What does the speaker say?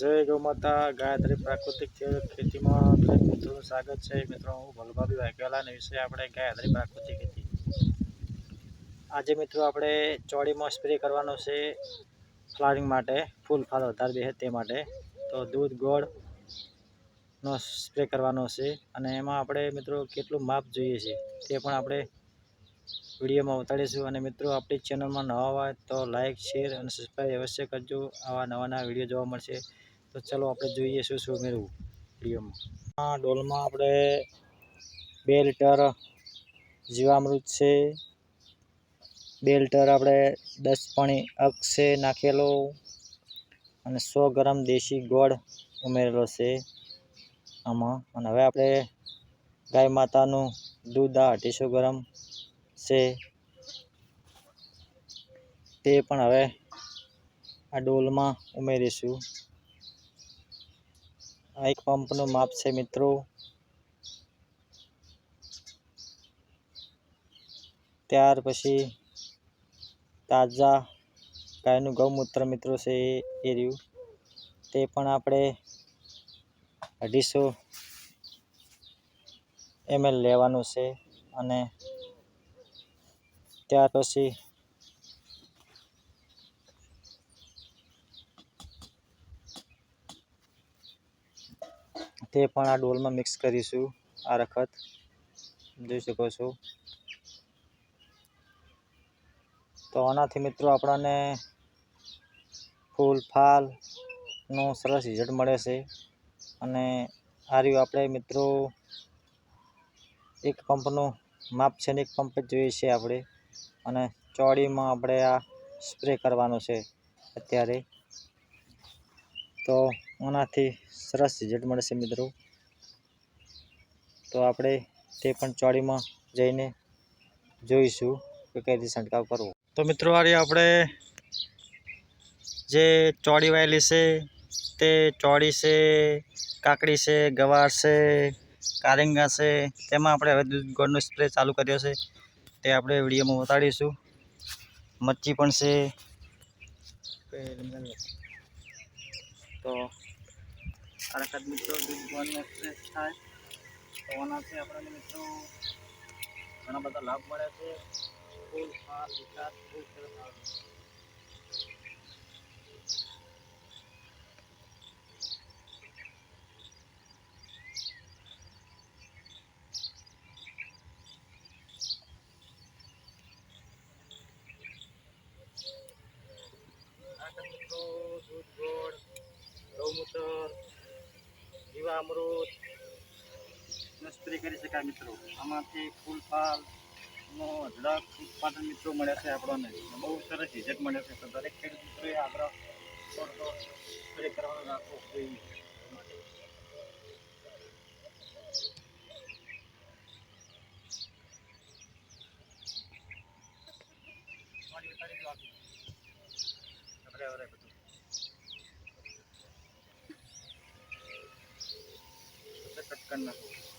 જય ગૌ માતા ગાયત્રી પ્રાકૃતિક ખેતીમાં મિત્રોનું સ્વાગત છે. મિત્રો, હું ભલભાભી વાઘેલા અને વિશે આપણે ગાયત્રી પ્રાકૃતિક ખેતી. આજે મિત્રો આપણે ચોળીમાં સ્પ્રે કરવાનો છે ફ્લાવરિંગ માટે, ફૂલ ફાલ વધારે બેસે તે માટે. તો દૂધ, ગોળનો સ્પ્રે કરવાનો છે અને એમાં આપણે મિત્રો કેટલું માપ જોઈએ છે તે પણ આપણે વિડીયોમાં ઉતારીશું. અને મિત્રો, આપણી ચેનલમાં નવા હોય તો લાઇક શેર અને સબસ્ક્રાઈબ અવશ્ય કરજો. આવા નવા નવા વીડિયો જોવા મળશે. તો ચલો આપણે જોઈએ શું શું મેળવું પ્રિયમાં. આ ડોલમાં આપણે બે લીટર જીવામૃત છે. બે લીટર આપણે દસ પાણી અક્ષે નાખેલો અને સો ગ્રામ દેશી ગોળ ઉમેરેલો છે આમાં. અને હવે આપણે ગાય માતાનું દૂધ આ અઢીસો ગ્રામ છે. તે પણ હવે આ ડોલમાં ઉમેરીશું. આ એક પંપનું માપ છે મિત્રો. ત્યાર પછી તાજા ગાયનું ગૌમૂત્ર મિત્રો છે એ રહ્યું તે પણ આપણે અઢીસો એમએલ લેવાનું છે અને ત્યાર પછી તે પણ આ ડોલમાં મિક્સ કરીશું, આ રખત. જોઈ શકો છો. તો આનાથી મિત્રો આપણને ફૂલ ફાલનું સરસ રિઝલ્ટ મળે છે. અને આ રહ્યું આપણે મિત્રો એક પંપનું માપ છે ને એક પંપ જ જોઈએ છે આપણે. અને ચોળીમાં આપણે આ સ્પ્રે કરવાનો છે અત્યારે. તો આનાથી સરસ રિઝલ્ટ મળશે મિત્રો. તો આપણે તે પણ ચોળીમાં જઈને જોઈશું કે કઈ રીતે છંટકાવ કરવો. તો મિત્રો આ આપણે જે ચોળી વાયેલી છે, તે ચોળી છે, કાકડી છે, ગવાર છે, કારેંગા છે, તેમાં આપણે હવે ગોળનો સ્પ્રે ચાલુ કર્યો છે. તે આપણે વિડીયોમાં બતાડીશું. મચ્છી પણ છે. તો વખત મિત્રો દૂધ ગોળનો એક્સપ્રેસ થાય તો આનાથી આપણને મિત્રો ઘણા બધા લાભ મળે છે ફૂલ ફાલ વિકાસ ફૂલ સરસ મિત્રો દૂધ ગોળ ગૌમૂત્ર જીવામૃત નો સ્પ્રે કરી શકાય મિત્રો આમાંથી ફૂલ ફાલ નો અઢળક ઉત્પાદન મિત્રો મળે છે આપણને બહુ સરસ રિઝલ્ટ મળે છે તો દરેક ખેડૂત મિત્રોએ આગ્રહ કરતો સ્પ્રે કરવાનો રાખવો જોઈએ એ માટે.